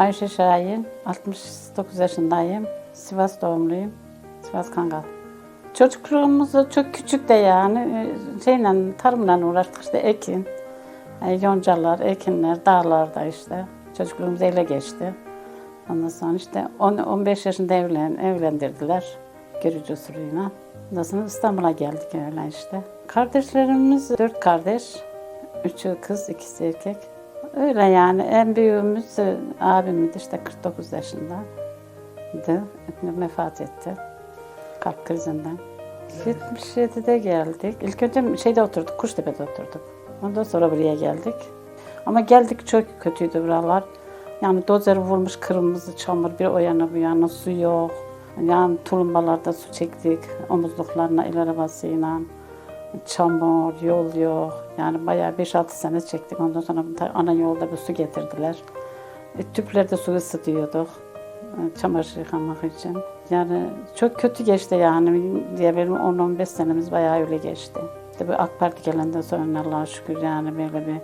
Ayşe Şahin, 69 yaşındayım. Sivas doğumluyum. Sivas Kangal. Çocukluğumuz da çok küçük de yani. e, Şeyle, tarımla uğraştık işte ekin. e, Yoncalar, ekinler, dağlarda işte. Çocukluğumuz öyle geçti. Ondan sonra işte 10, 15 yaşında evlen, evlendirdiler. Görücü usulüyle. Ondan sonra İstanbul'a geldik öyle işte. Kardeşlerimiz dört kardeş. Üçü kız, ikisi erkek. Öyle yani en büyüğümüz e, abimdi işte 49 yaşında. Vefat etti. Kalp krizinden. 77'de geldik. İlk önce şeyde oturduk, Kuştepe'de oturduk. Ondan sonra buraya geldik. Ama geldik çok kötüydü buralar. Yani dozer vurmuş kırmızı çamur bir o yana bu yana su yok. Yani tulumbalarda su çektik omuzluklarına el arabasıyla. Çamur, yol yok. Yani bayağı 5-6 sene çektik. Ondan sonra ana yolda bir su getirdiler. E, tüplerde su ısıtıyorduk. e, Çamaşır yıkamak için. Yani çok kötü geçti yani. Diye benim 10-15 senemiz bayağı öyle geçti. İşte bu AK Parti gelenden sonra Allah'a şükür yani böyle bir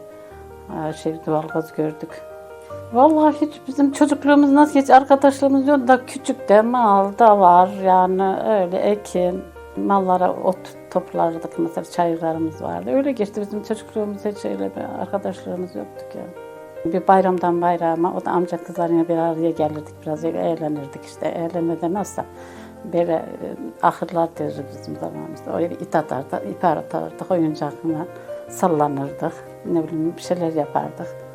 e, şey doğalgaz gördük. Vallahi hiç bizim çocukluğumuz nasıl geç arkadaşlarımız yok da küçük de mal da var yani öyle ekin mallara ot toplardık mesela çayırlarımız vardı öyle geçti bizim çocukluğumuz hiç öyle bir arkadaşlarımız yoktuk ya. Bir bayramdan bayrama o da amca kızlarıyla bir araya gelirdik biraz öyle eğlenirdik işte eğlenmeden nasılsa böyle e, ahırlar deriz bizim zamanımızda öyle ip atardık, ip atardık oyuncakla sallanırdık ne bileyim bir şeyler yapardık.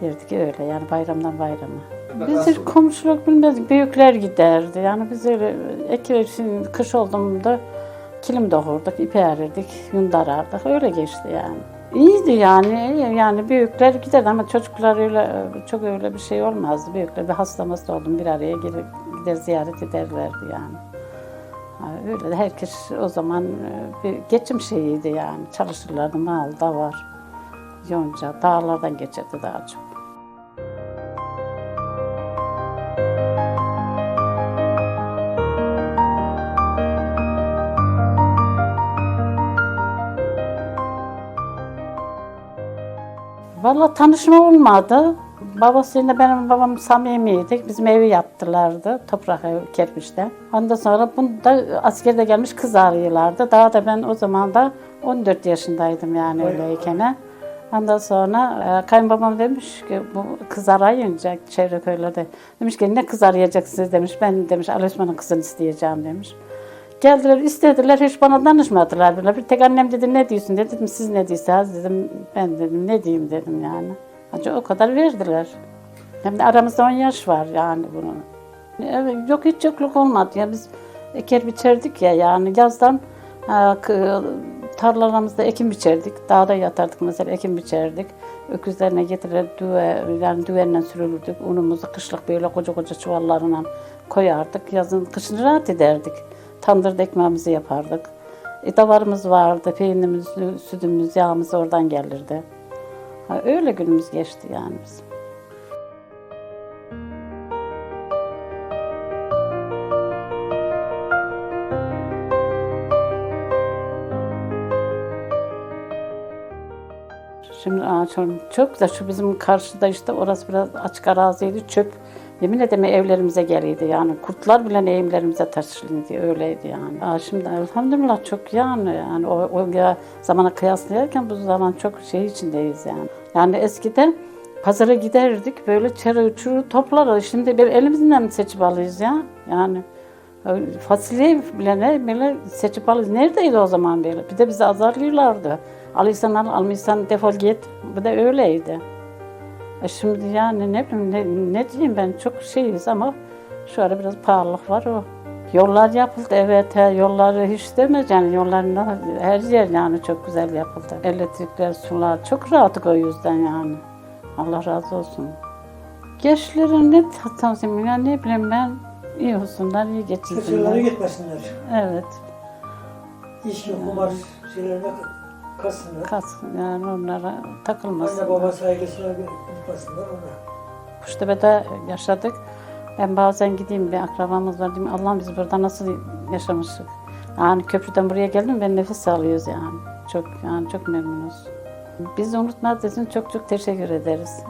Yerdik öyle yani bayramdan bayrama. Biz hiç komşuluk bilmezdik. Büyükler giderdi. Yani biz öyle ekip şimdi kış olduğunda kilim doğurduk, ipe arardık, yün darardık. Öyle geçti yani. İyiydi yani. Yani büyükler giderdi ama çocuklar öyle çok öyle bir şey olmazdı. Büyükler bir hasta oldum bir araya gelir, gider ziyaret ederlerdi yani. Öyle de herkes o zaman e, bir geçim şeyiydi yani. Çalışırlardı, mal da var. Yonca, dağlardan geçerdi daha çok. Valla tanışma olmadı. Babasıyla benim babam samimiydi. Bizim evi yaptılardı. Toprak ev kerpiçten. Ondan sonra bunu da askerde gelmiş kız arıyorlardı. Daha da ben o zaman da 14 yaşındaydım yani öyleyken. Ondan sonra e, kayınbabam demiş ki bu kız arayınca çevre köylerde demiş ki ne kız arayacaksınız demiş. Ben demiş Ali Osman'ın kızını isteyeceğim demiş. Geldiler istediler hiç bana danışmadılar bile. Bir tek annem dedi ne diyorsun dedi. Dedim siz ne diyorsunuz dedim. Ben dedim ne diyeyim dedim yani. Acı o kadar verdiler. Hem de aramızda 10 yaş var yani bunun. Evet, yok hiç yokluk olmadı ya biz eker biçerdik ya yani yazdan kı- tarlalarımızda ekim biçerdik. Dağda yatardık mesela ekim biçerdik. Öküzlerine getirir düve, yani düvenle sürülürdük. Unumuzu kışlık böyle koca koca çuvallarına koyardık. Yazın kışın rahat ederdik. Tandırda ekmeğimizi yapardık. E, davarımız vardı, peynirimiz, sütümüz, yağımız oradan gelirdi. Ha, öyle günümüz geçti yani bizim. Şimdi aa, çok, güzel. Şu bizim karşıda işte orası biraz açık araziydi. Çöp yemin ederim evlerimize geliydi yani. Kurtlar bile evlerimize taşınıyordu. Öyleydi yani. Aa, şimdi elhamdülillah çok yani. yani o, o ya zamana kıyaslayarken bu zaman çok şey içindeyiz yani. Yani eskiden pazara giderdik böyle çarı çuru toplarız. Şimdi bir elimizden mi seçip alıyoruz ya? Yani öyle fasulye bile ne böyle seçip alıyoruz. Neredeydi o zaman böyle? Bir de bizi azarlıyorlardı. Alıysan al, almıyorsan defol git. Bu da öyleydi. E şimdi yani ne bileyim ne, ne diyeyim ben çok şeyiz ama şu ara biraz pahalılık var o. Yollar yapıldı evet he, yolları hiç demez yani yollarında her yer yani çok güzel yapıldı. Elektrikler, sular çok rahatlık o yüzden yani. Allah razı olsun. Gençlerin ne tavsiyem ya ne bileyim ben iyi olsunlar, iyi Kötüleri geçinsinler. gitmesinler. Evet. İçki, kumar şeylerine kalsınlar. Kalsın yani onlara Anne takılmasınlar. baba saygısına unutmasınlar ona. Kuştepe'de yaşadık. Ben bazen gideyim bir akrabamız var diyeyim Allah'ım biz burada nasıl yaşamıştık. Yani köprüden buraya geldim ben nefes alıyoruz yani. Çok yani çok memnunuz. Biz unutmadığınız için çok çok teşekkür ederiz.